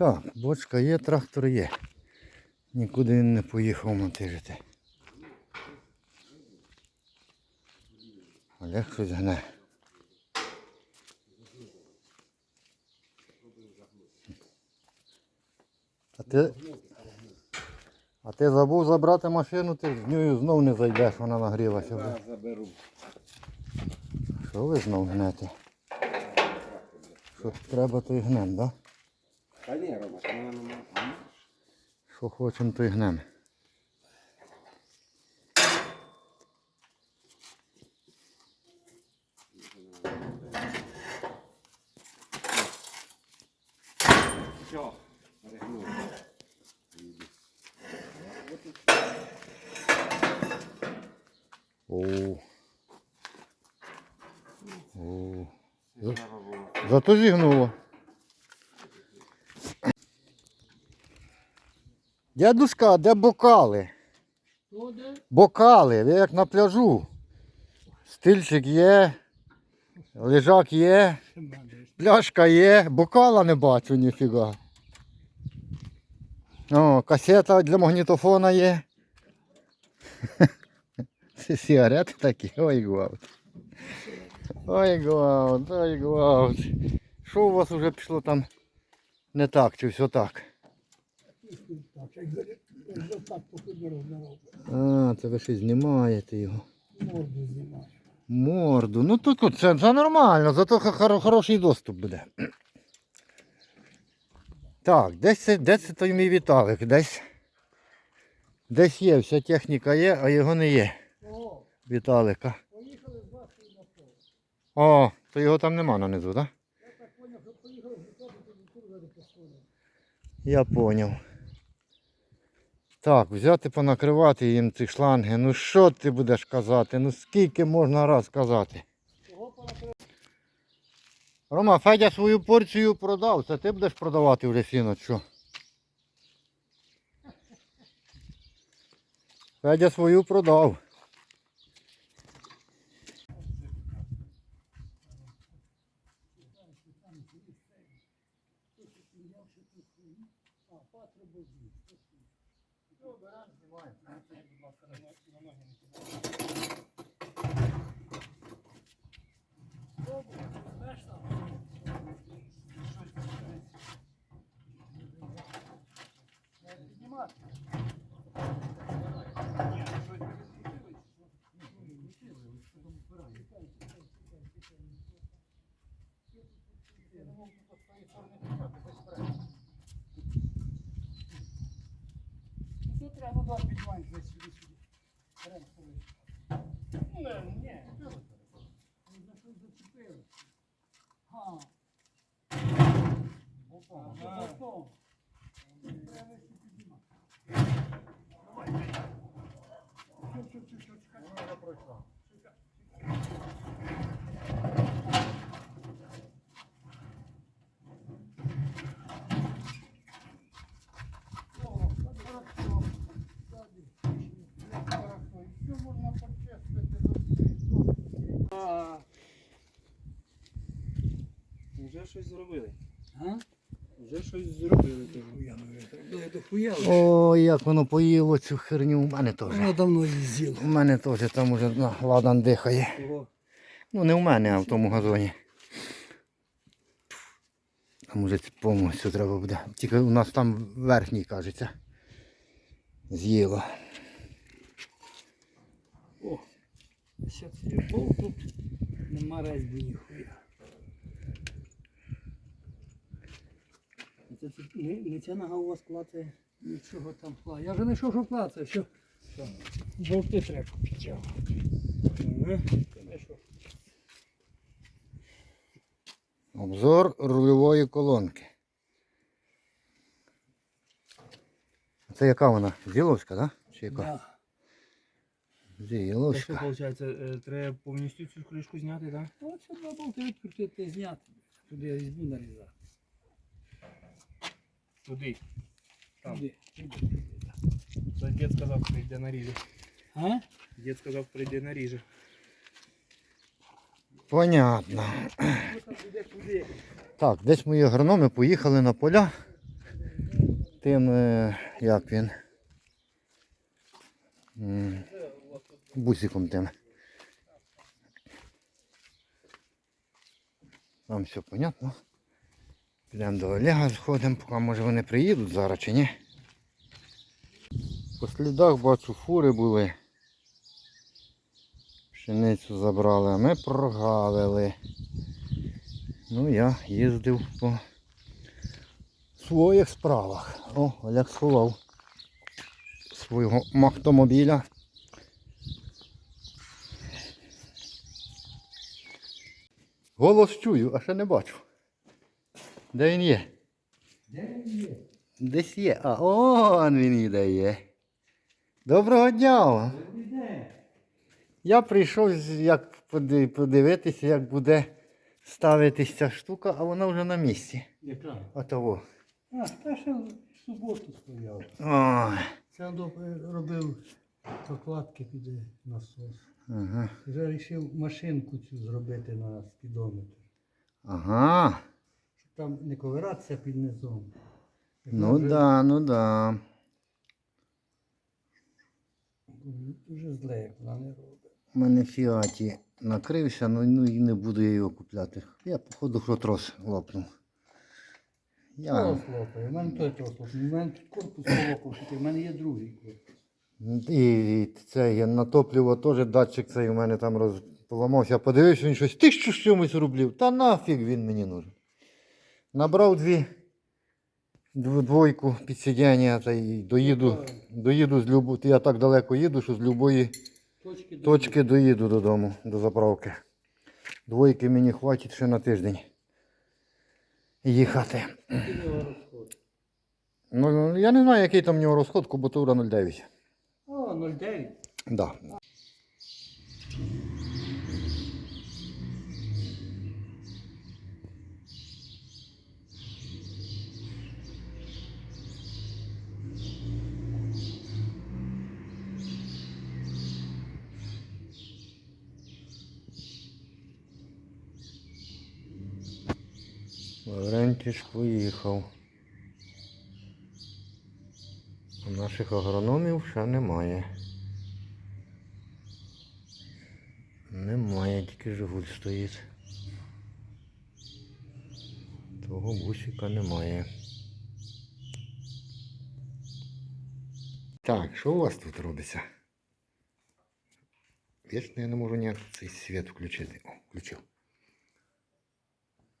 Так, бочка є, трактор є. Нікуди він не поїхав мотижити. Олег щось гне. А ти, а ти забув забрати машину, ти з нею знов не зайдеш, вона нагрілася вже. Я заберу. Що ви знов гнете? Що треба, то й гнем, да? Та ні, Рома, та вона нема. Що хочемо, то й гнем. Все, перегнув. О. Зато зігнуло. Дядушка, де бокали? Бокали, ви як на пляжу. Стильчик є, лежак є, пляшка є, бокала не бачу ніфіга. О, касета для магнітофона є. Це сигарети такі, ой гвалт. Ой гвалт, ой гвалт. Що у вас вже пішло там не так, чи все так? Так, як за- як так походу розмирав. А, це ви ще знімаєте його. Морду знімаю. Морду. Ну тут от це, це нормально, зато хо- хоро- хороший доступ буде. Так, десь це, де це той мій Віталик? Десь, десь є, вся техніка є, а його не є. О, Віталика. поїхали з вашої на поле. О, то його там нема нанизу, так? Я так поняв, що поїхали з тебе, то до курва не. Я поняв. Так, взяти понакривати їм ці шланги. Ну що ти будеш казати? Ну скільки можна раз казати? Рома, Федя свою порцію продав, це ти будеш продавати вже сіно, що? Федя свою продав. Ну треба ну, два піднімаємо десь сюди сюди. Беремо сюди. Не, ні, ні. Ну, за що зачепили? Ага. Ага. Боком. Треба ще піднімати. Чу, чу, чу, чу, чекай. О, так хорошо. Сзади. Як хорошо. І все можна почистити до всіх. Вже щось зробили. А? Вже щось зробили. Ой, як воно поїло цю херню. У мене теж. Вона давно з'їла. У мене теж там уже на, ладан дихає. Кого? Ну не в мене, а в тому газоні. Там уже повністю треба буде. Тільки у нас там верхній, кажеться. З'їло. О, зараз є пол тут. Нема резьби ніхуя. Це, це, не, не ця нога у вас клацає, нічого там клацає. Я вже не що, що клацає, що, що болти треба що. Обзор рульової колонки. Це яка вона? Зіловська, так? Да? Чи яка? Да. Це що виходить? Е, Треба повністю цю кришку зняти, так? От що два болти відкрутити і зняти. Туди я різьбу нарізати. Туди. Там. Туди, туди, дід сказав, прийде наріже. А? Дід сказав, прийде наріже. Понятно. Так, десь мої агрономи поїхали на поля тим, е, як він. Бусиком тим. Там все понятно. Підемо до Олега, сходимо, поки може вони приїдуть зараз чи ні. По слідах бачу фури були. Пшеницю забрали, а ми прогавили. Ну я їздив по своїх справах. О, Олег сховав свого махтомобіля. Голос чую, а ще не бачу. Де він є? Де він є? Десь є. А он він іде є. Доброго дня вам. Я прийшов як подивитися, як буде ставитись ця штука, а вона вже на місці. Яка? Отого. А, та ще в суботу стояв. Ой. Це робив прокладки під насос. Ага. Вже вирішив машинку цю зробити на спідометр. Ага. Там не ковиратися під низом. Як Ну вже- да, ну да. Дуже зле, як вона не робить. У мене фіаті накрився, ну, ну і не буду я його купляти. Я, походу, що трос лопнув. Я... Трос лопає. У мене той трос лопає. У мене тут корпус полопав, в мене є другий корпус. І, і це я на топливо теж датчик цей у мене там роз... поламався. Я подивився, він щось тисячу з чимось рублів. Та нафіг він мені нужен. Набрав дві двойку під сидіння та й доїду, доїду з любу. Я так далеко їду, що з любої Точки, точки доїду додому, до заправки. Двойки мені хватить ще на тиждень їхати. Розход? Ну, я не знаю, який там в нього розход, кубатура 0,9. О, 0,9. Да. Лаврентіш поїхав. А Наших агрономів ще немає. Немає, тільки Жигуль стоїть. Того бусика немає. Так, що у вас тут робиться? Вічно я не можу ніяк цей світ включити. О, включив.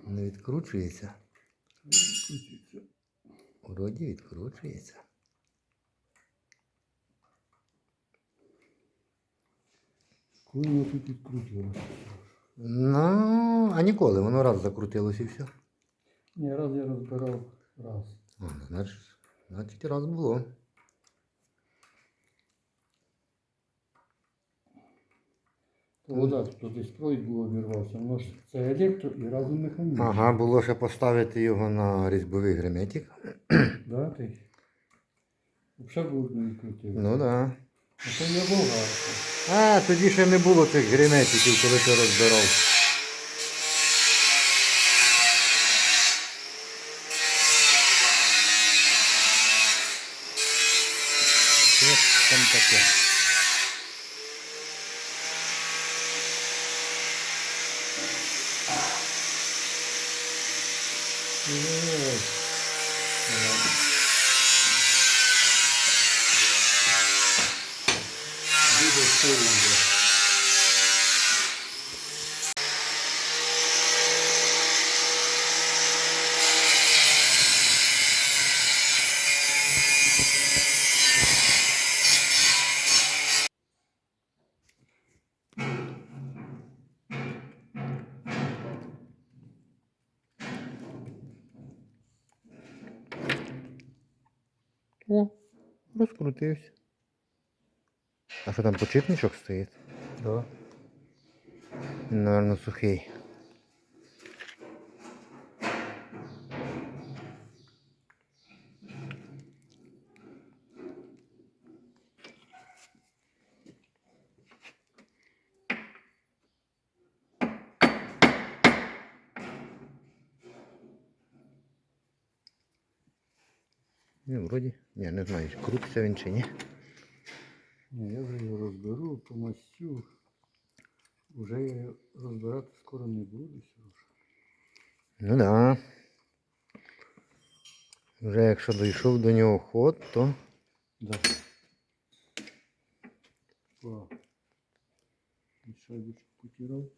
Не відкручується. Вроді відкручується. Коли воно тут відкрутилося? Ну, а ніколи, воно раз закрутилось і все. Ні, раз я розбирав раз. А, ну, значить, значить раз було. То вода тут десь пройду обірвався. Воно ж це електро і разом механізм. Ага, було ще поставити його на різьбовий герметик. Да, ти? Взагалі не відкрутив. Ну так. Да. А це я болгарка. А, тоді ще не було цих герметиків, коли ти розбирав. Що ж там таке? Буде все буде. О, розкрутився. А що там почитничок стоїть? Да. Наверно, сухий. Він вроді. Ні, не знаю, крутиться він чи ні. Ні, я вже його розберу, помастю. Уже я розбирати скоро не буду, Сережа. Ну да. Вже якщо дійшов до нього ход, то. Да. І шайбочку потирав.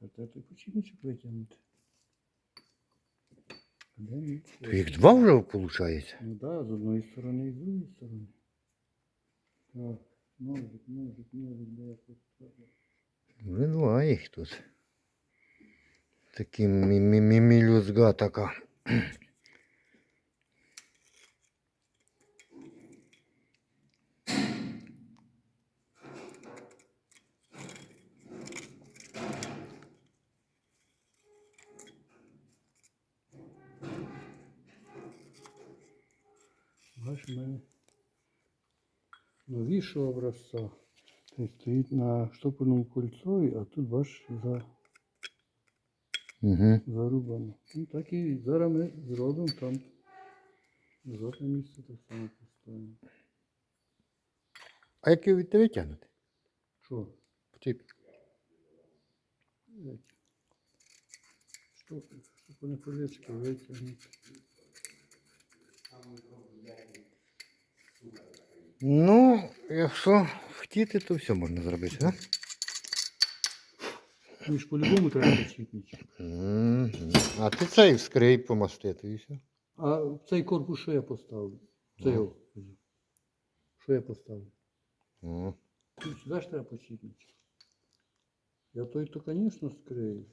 Тепер той починочок витягнути. А де мій? То їх два вже виходить. Ну да, з одної сторони і з другої сторони. Так, ножик, ножик, ножик, де я тут. Вже два їх тут. Такі мімілюзга така. Новішого образця. Стоїть на штопорному кольцові, а тут бачиш за, Угу. зарубано. Ну так і зараз ми зробимо там. Жодне місце так само поставимо. А як його тебе тягнути? Що? Потрібно. Штопор, штопорні колечки витягнути. Ну, якщо хотіти, то все можна зробити, так? Ну ж по-любому треба. Мгм. А ти цей вскрий помастити і все. А цей корпус що я поставлю? Це Ну. його. Що я поставлю? О. Сюди ж треба почіпничати. Я той то, звісно, скрию.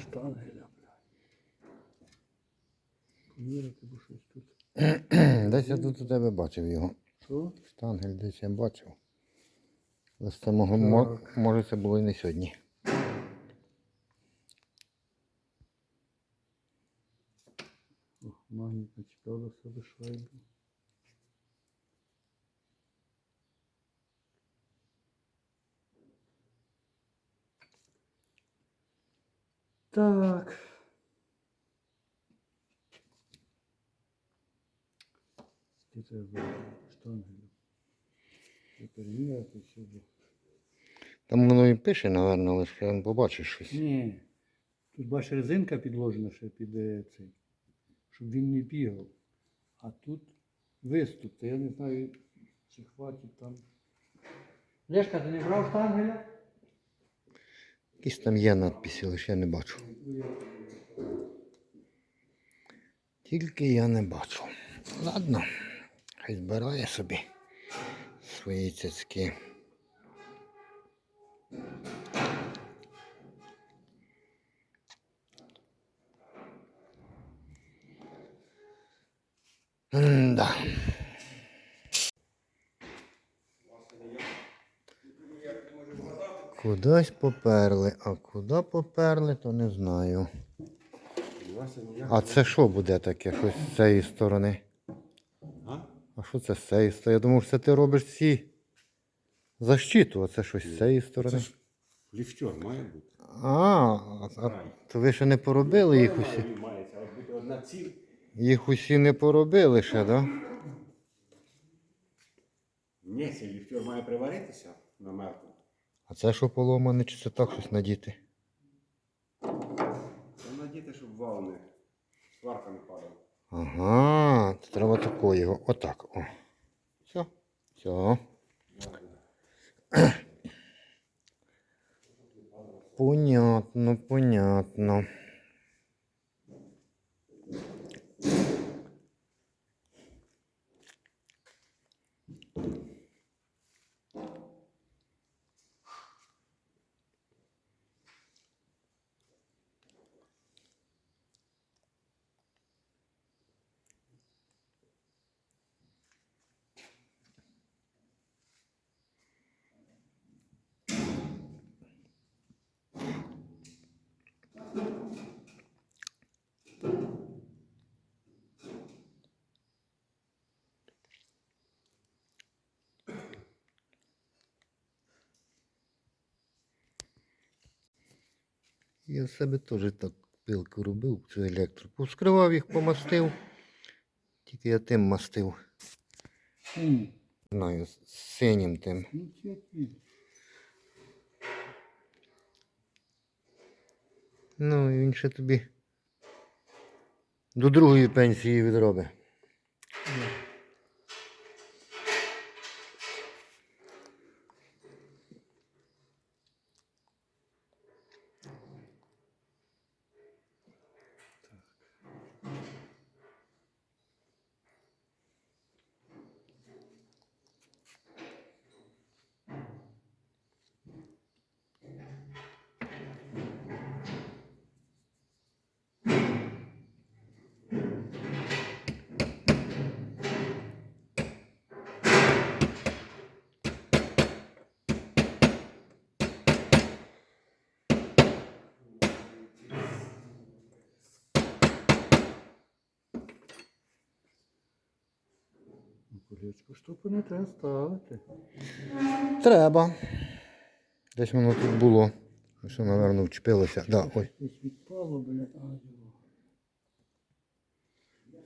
Штангеля, бля. Поміряти, бо щось тут. Десь я тут у тебе бачив його. Що? Штангель десь я бачив. Але це могло, мо- може це було і не сьогодні. О, магніт начіпляв до себе шайбу. Так. Ти треба штангелю. І переміряти сюди. Там воно і пише, напевно, лише він побачиш щось. Ні. Тут бачиш резинка підложена ще під е, цей, щоб він не бігав. А тут виступ. То я не знаю, чи хватить там. Лешка, ти не брав штангеля? Якісь там є надписи, лише я не бачу. Тільки я не бачу. Ладно, хай збирає собі свої цяцьки. Да. Кудись поперли, а куди поперли, то не знаю. А це що буде таке щось з цієї сторони? А? Що це з цієї сторони? Я думав, що ти робиш ці защиту, а це щось з цієї сторони. Це ж ліфтер має бути. А, а, то ви ще не поробили їх усі? Їх усі не поробили ще, так? Да? Ні, цей ліфтер має приваритися на мертву. А це що поломане, чи це так щось надіти? Ну, надіти, щоб вал не сварка не падала. Ага, це треба тако його. Отак. О. Все. Все. Понятно, понятно. Я себе теж так пилку робив, цю електрику. Вскривав їх, помастив. Тільки я тим мастив. М, Знаю, синім тим. Ну, які. Ну, і він ще тобі до другої пенсії відробить. Ну, Колечко штопане треба ставити. Треба. Десь воно тут було. Що, напевно, вчепилося. Да, ой. Десь відпало, блядь, а його.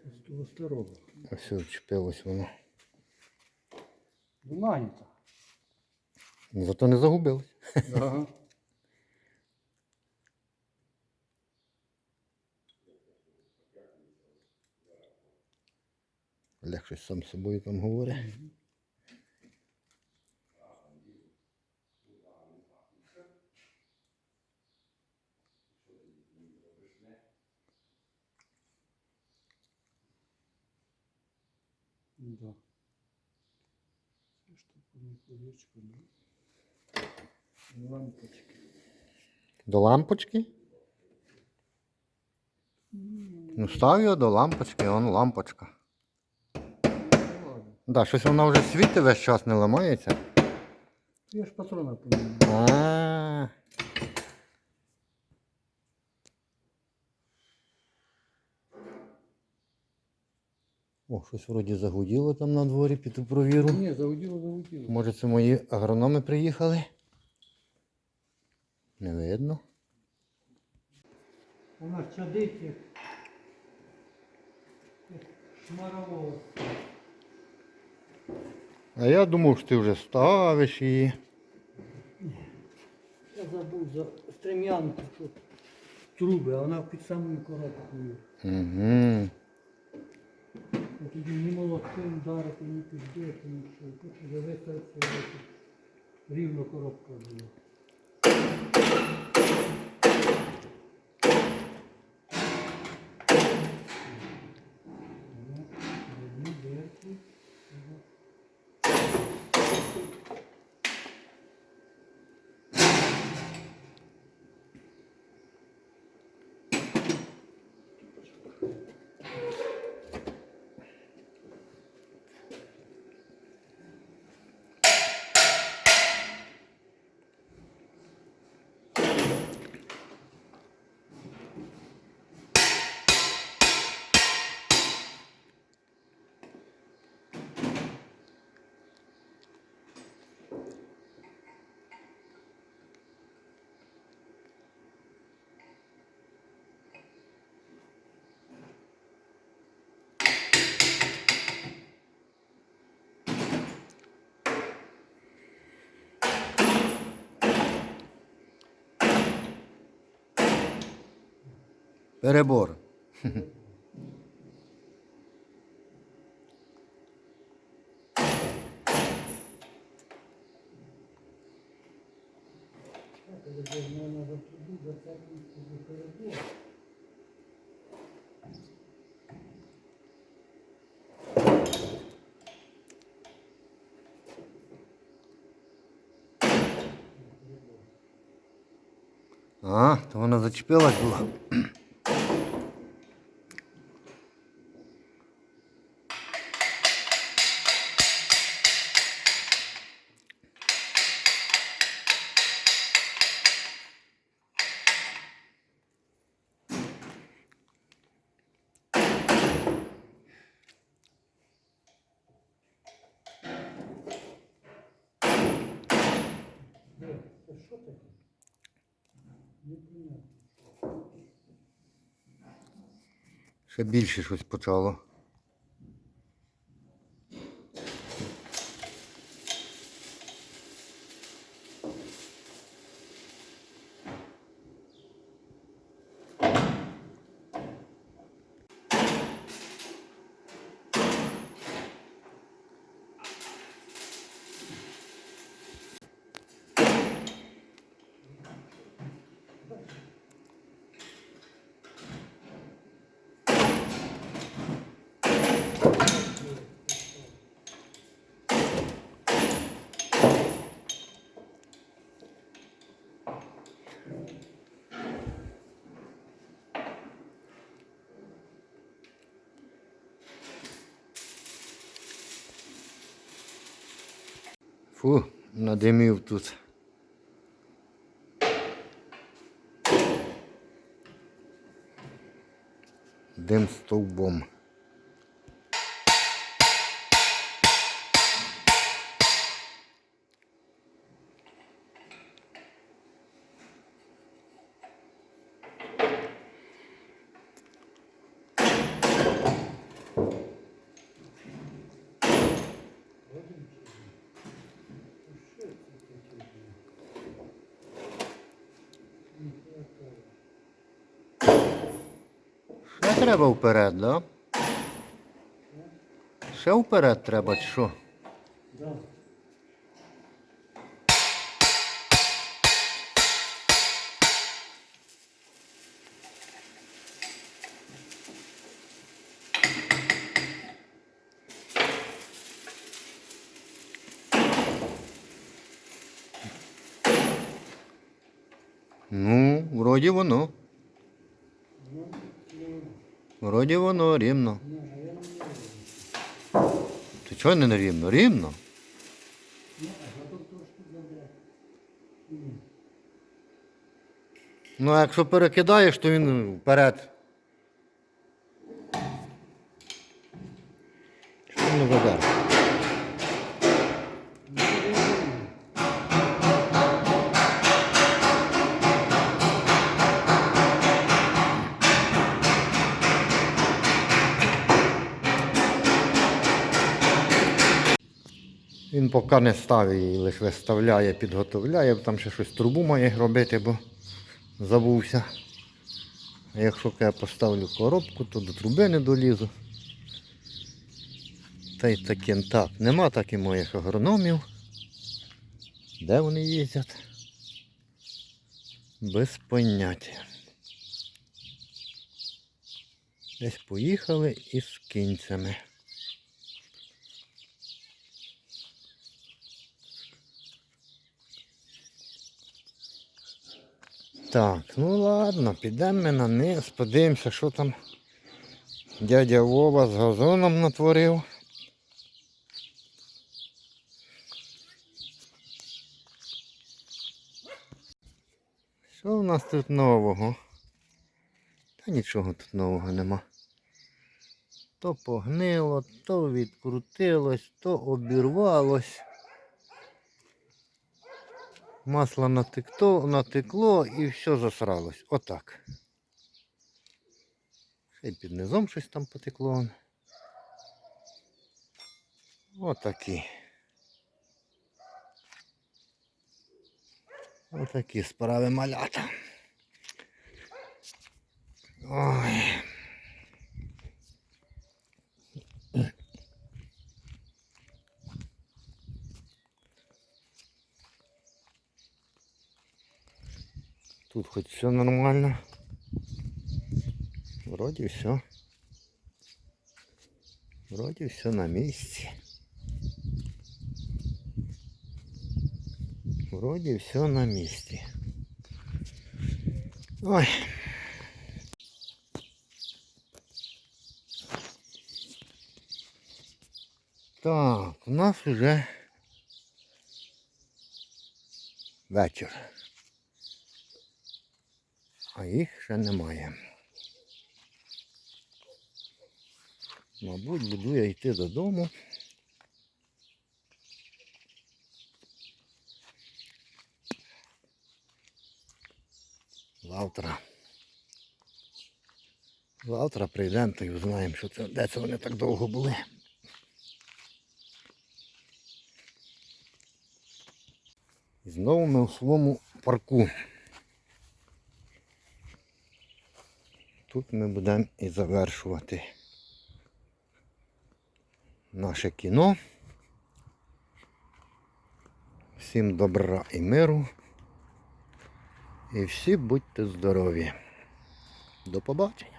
З того старого. Ось вчепилось воно. Виманюється. Зато не загубилось. Ага. Олег щось сам з собою там говорить. Да. Лампочки. До лампочки? Ну, став його до лампочки, он лампочка. Да, щось вона вже світить весь час не ламається. Я ж патрона поміняв. А. О, щось вроді загуділо там на дворі, піду провіру. Ні, загуділо, загуділо. Може це мої агрономи приїхали? Не видно. У нас чадить шмарового. А я думав, що ти вже ставиш її. Я забув за стрем'янку, що труби, а вона під самою коробкою. Угу. А тоді ні молотком вдарити, ні піздити, нічого. Тут вже виставився, рівно коробка була. Перебор. А, то вона зачепилась була. Ще більше щось почало. Фу, надимів тут. Дим стовбом. Ще треба вперед, да? Ще вперед треба, чи що? Ну, вроді воно. Вроді воно рівно. Ти чого не рівно? Рівно. Ну, а якщо перекидаєш, то він вперед. Що він не веде? Він поки не ставить її, лише виставляє, підготовляє, там ще щось трубу має робити, бо забувся. А якщо я поставлю коробку, то до труби не долізу. Та й таким так. Нема так і моїх агрономів. Де вони їздять? Без поняття. Десь поїхали із кінцями. Так, ну ладно, підемо ми на низ, подивимося, що там дядя Вова з газоном натворив. Що у нас тут нового? Та нічого тут нового нема. То погнило, то відкрутилось, то обірвалось. Масло натекло, натекло і все засралось. Отак. Ще й під низом щось там потекло. Отакі. Отакі справи малята. Ой. Хоть все нормально. Вроде все. Вроде все на месте. Вроде все на месте. Ой. Так, у нас уже вечір. А їх ще немає. Мабуть, буду я йти додому. Завтра. Завтра прийдемо та й узнаємо, що це, де це вони так довго були. І знову ми у своєму парку. Тут ми будемо і завершувати наше кіно. Всім добра і миру. І всі будьте здорові. До побачення.